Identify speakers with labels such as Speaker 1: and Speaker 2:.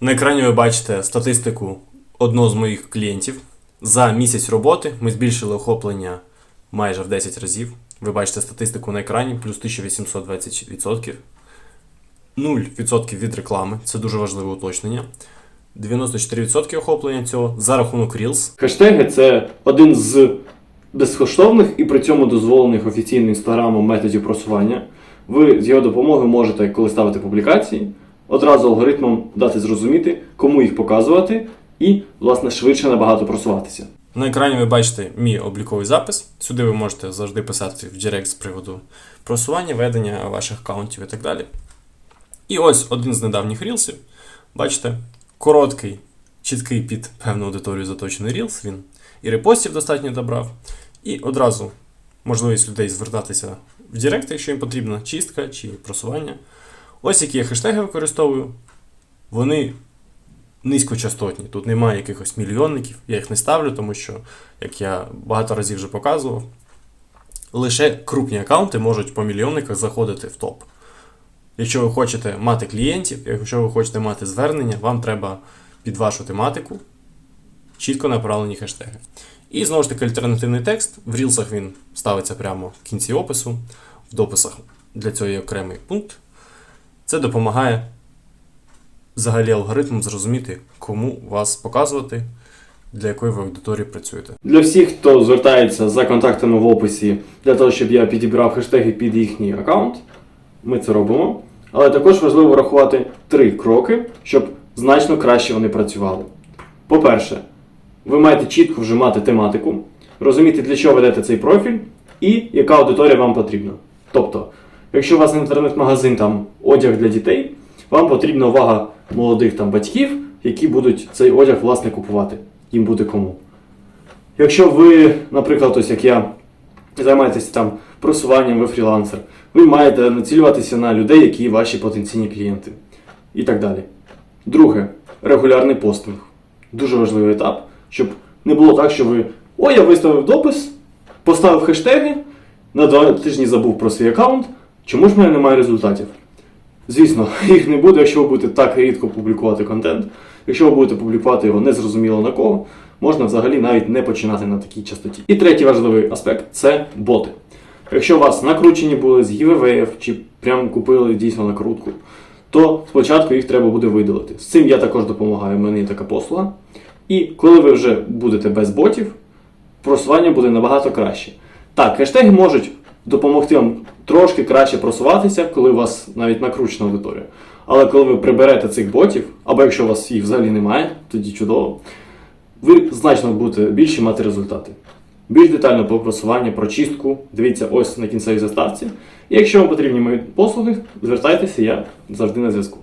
Speaker 1: На екрані ви бачите статистику одного з моїх клієнтів. За місяць роботи ми збільшили охоплення майже в 10 разів. Ви бачите статистику на екрані, плюс 1820%. 0% від реклами, це дуже важливе уточнення. 94% охоплення цього за рахунок Reels.
Speaker 2: Хештеги це один з безкоштовних і при цьому дозволених офіційним інстаграмом методів просування. Ви з його допомогою можете, коли ставите публікації, одразу алгоритмом дати зрозуміти, кому їх показувати, і, власне, швидше набагато просуватися.
Speaker 1: На екрані ви бачите мій обліковий запис. Сюди ви можете завжди писати в Директ з приводу просування, ведення ваших аккаунтів і так далі. І ось один з недавніх рілсів. Бачите, короткий, чіткий під певну аудиторію заточений рілс. Він і репостів достатньо добрав, і одразу можливість людей звертатися в Директ, якщо їм потрібна чистка чи просування. Ось які я хештеги використовую. Вони низькочастотні. Тут немає якихось мільйонників, я їх не ставлю, тому що, як я багато разів вже показував, лише крупні аккаунти можуть по мільйонниках заходити в топ. Якщо ви хочете мати клієнтів, якщо ви хочете мати звернення, вам треба під вашу тематику чітко направлені хештеги. І знову ж таки альтернативний текст. В рілсах він ставиться прямо в кінці опису, в дописах для цього є окремий пункт. Це допомагає взагалі алгоритмом зрозуміти, кому вас показувати, для якої ви аудиторії працюєте.
Speaker 2: Для всіх, хто звертається за контактами в описі для того, щоб я підібрав хештеги під їхній аккаунт, ми це робимо. Але також важливо врахувати три кроки, щоб значно краще вони працювали. По-перше, ви маєте чітко вжимати тематику, розуміти, для чого ведете цей профіль і яка аудиторія вам потрібна. Тобто, якщо у вас інтернет-магазин там одяг для дітей, вам потрібна увага молодих там батьків, які будуть цей одяг власне купувати. Їм буде кому. Якщо ви, наприклад, ось як я, займаєтесь там просуванням, ви фрілансер, ви маєте націлюватися на людей, які ваші потенційні клієнти. І так далі. Друге, регулярний постинг. Дуже важливий етап, щоб не було так, що ви. О, я виставив допис, поставив хештеги, на два тижні забув про свій аккаунт. Чому ж в мене немає результатів? Звісно, їх не буде, якщо ви будете так рідко публікувати контент. Якщо ви будете публікувати його незрозуміло на кого, можна взагалі навіть не починати на такій частоті. І третій важливий аспект це боти. Якщо у вас накручені були з giveaway чи прям купили дійсно накрутку, то спочатку їх треба буде видалити. З цим я також допомагаю, в мене є така послуга. І коли ви вже будете без ботів, просування буде набагато краще. Так, хештеги можуть допомогти вам трошки краще просуватися, коли у вас навіть накручена аудиторія. Але коли ви приберете цих ботів, або якщо у вас їх взагалі немає, тоді чудово, ви значно будете більше мати результати. Більш детально по просування, про чистку, дивіться ось на кінцевій заставці. І якщо вам потрібні мої послуги, звертайтеся, я завжди на зв'язку.